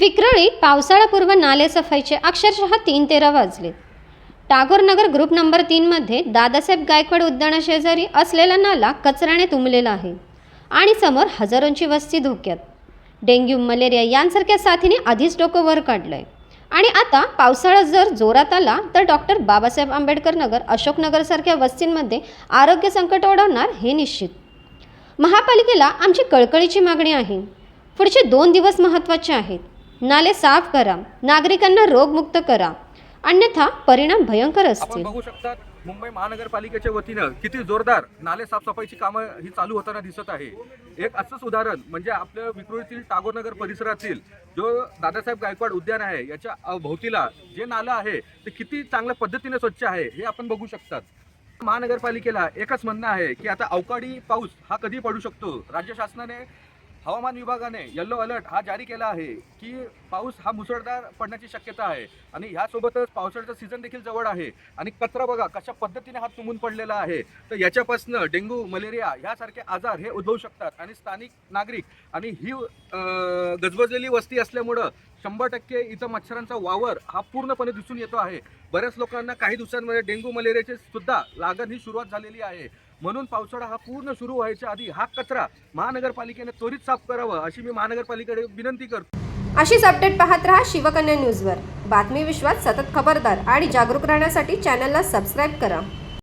विक्रळी पावसाळापूर्व नाले सफाईचे अक्षरशः तीन तेरा वाजले. टागोरनगर ग्रुप नंबर तीनमध्ये दादासाहेब गायकवाड उद्यानाशेजारी असलेला नाला कचऱ्याने तुंबलेला आहे आणि समोर हजारोंची वस्ती धोक्यात. डेंग्यू मलेरिया यांसारख्या साथीने आधीच डोकं वर काढलंय. आणि आता पावसाळा जर जोरात आला तर डॉक्टर बाबासाहेब आंबेडकर नगर अशोकनगरसारख्या वस्तींमध्ये आरोग्य संकट ओढवणार हे निश्चित. महापालिकेला आमची कळकळीची मागणी आहे. पुढचे दोन दिवस महत्त्वाचे आहेत. नाले साफ करा. नागरिकांना रोगमुक्त करा. अन्यथा परिणाम भयंकर आपण असतील. बघू शकता मुंबई महानगरपालिकेच्या वतीनं किती जोरदार नाले साफसफाईची कामं ही चालू होताना दिसत आहे. एक असंच उदाहरण म्हणजे आपल्या विक्रोळीतील टागोरनगर परिसरातील जो दादासाहेब गायकवाड उद्यान आहे याच्या अवभोवतीला जे नालं आहे ते किती चांगल्या पद्धतीने स्वच्छ आहे हे आपण बघू शकतात. महानगरपालिकेला एकच म्हणणं आहे की आता अवकाळी पाऊस हा कधी पडू शकतो? राज्य शासनाने हवामान विभागाने येल्लो अलर्ट हा जारी केला आहे की पाऊस हा मुसळधार पडण्याची शक्यता आहे. आणि ह्यासोबतच पावसाळ्याचा सीझन देखील जवळ आहे. आणि कचरा बघा कशा पद्धतीने हा तुंबून पडलेला आहे. तर याच्यापासनं डेंग्यू मलेरिया ह्यासारखे आजार हे उद्भवू शकतात. आणि स्थानिक नागरिक आणि ही गजबजलेली वस्ती असल्यामुळं शंभर टक्के इथं मच्छरांचा वावर हा पूर्णपणे दिसून येतो आहे. बऱ्याच लोकांना काही दिवसांमध्ये डेंग्यू मलेरियाची सुद्धा लागण ही सुरुवात झालेली आहे. म्हणून पावसाळा हा पूर्ण सुरू व्हायच्या आधी हा कचरा महानगरपालिकेने त्वरित साफ करावा अशी मी महानगरपालिकेकडे विनंती करतो. अशीच अपडेट पाहत रहा शिवकन्या न्यूजवर. बातमी विश्वात सतत खबरदार आणि जागरूक राहण्यासाठी चॅनलला सबस्क्राईब करा.